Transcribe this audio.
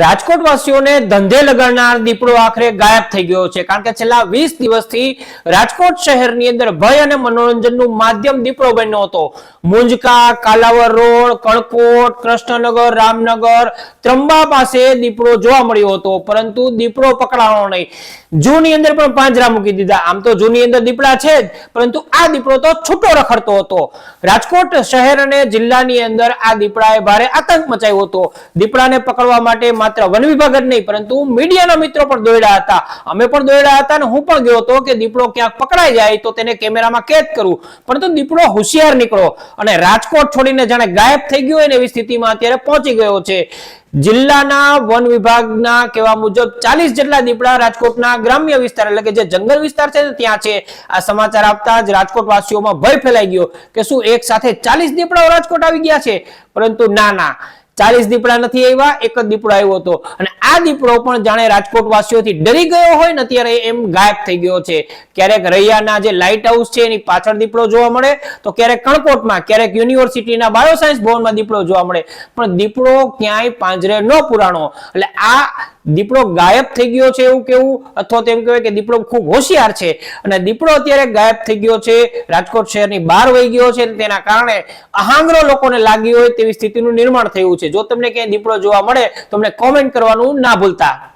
રાજકોટ વાસીઓને ધંધે લગાડનાર દીપડો આખરે ગાયબ થઈ ગયો છે. કારણ કે છેલ્લા વીસ દિવસથી રાજકોટ શહેરની અંદર ભય અને મનોરંજનનું માધ્યમ દીપડો બન્યો હતો. મુંજકા, કાલાવર રોડ, કણકોટ, કૃષ્ણનગર, રામનગર, ત્રંબા પાસે દીપડો જોવા મળ્યો હતો. પરંતુ દીપડો પકડાણો નહીં. જૂની અંદર પણ પાંજરા મૂકી દીધા. આમ તો જૂની અંદર દીપડા છે જ, પરંતુ આ દીપડો તો છૂટો રખડતો હતો. રાજકોટ શહેર અને જિલ્લાની અંદર આ દીપડાએ ભારે આતંક મચાવ્યો હતો. દીપડાને પકડવા માટે માત્ર વન વિભાગ જ નહીં, પરંતુ મીડિયાના મિત્રો પણ દોડ્યા હતા. અમે પણ દોડ્યા હતા અને હું પણ ગયો હતો કે દીપડો ક્યાંક પકડાઈ જાય તો તેને કેમેરામાં કેદ કરું. પરંતુ દીપડો હોશિયાર નીકળો અને રાજકોટ છોડીને જાણે ગાયબ થઈ ગયો હોય એવી સ્થિતિમાં અત્યારે પહોંચી ગયો છે. જિલ્લાના વન વિભાગના કહેવા મુજબ ચાલીસ જેટલા દીપડા રાજકોટના ગ્રામ્ય વિસ્તાર એટલે કે જે જંગલ વિસ્તાર છે ત્યાં છે. આ સમાચાર આપતા જ રાજકોટ વાસીઓમાં ભય ફેલાઈ ગયો કે શું એક સાથે ચાલીસ દીપડાઓ રાજકોટ આવી ગયા છે? પરંતુ ના ના. ચાલીસ દીપડા નથી આવ્યા, એક જ દીપડો આવ્યો હતો. અને આ દીપડો પણ જાણે રાજકોટ વાસીઓથી ડરી ગયો હોય ને અત્યારે એમ ગાયબ થઈ ગયો છે. ક્યારેક રૈયાના જે લાઇટ હાઉસ છે, એની પાછળ દીપડો જોવા મળે, તો ક્યારેક કણકોટમાં, ક્યારેક યુનિવર્સિટીના બાયોસાયન્સ ભવનમાં દીપડો જોવા મળે. પણ દીપડો ક્યાંય પાંજરે ન પુરાણો. એટલે આ દીપડો ગાયબ થઈ ગયો છે એવું કેવું? અથવા તો એમ કહેવાય કે દીપડો ખૂબ હોશિયાર છે. અને દીપડો અત્યારે ગાયબ થઈ ગયો છે, રાજકોટ શહેરની બહાર વહી ગયો છે તેના કારણે આહાંગ્રો લોકોને લાગી હોય તેવી સ્થિતિનું નિર્માણ થયું છે. જો તમને ક્યાંય દીપડો જોવા મળે, તો તમને કોમેન્ટ કરવાનું ના ભૂલતા.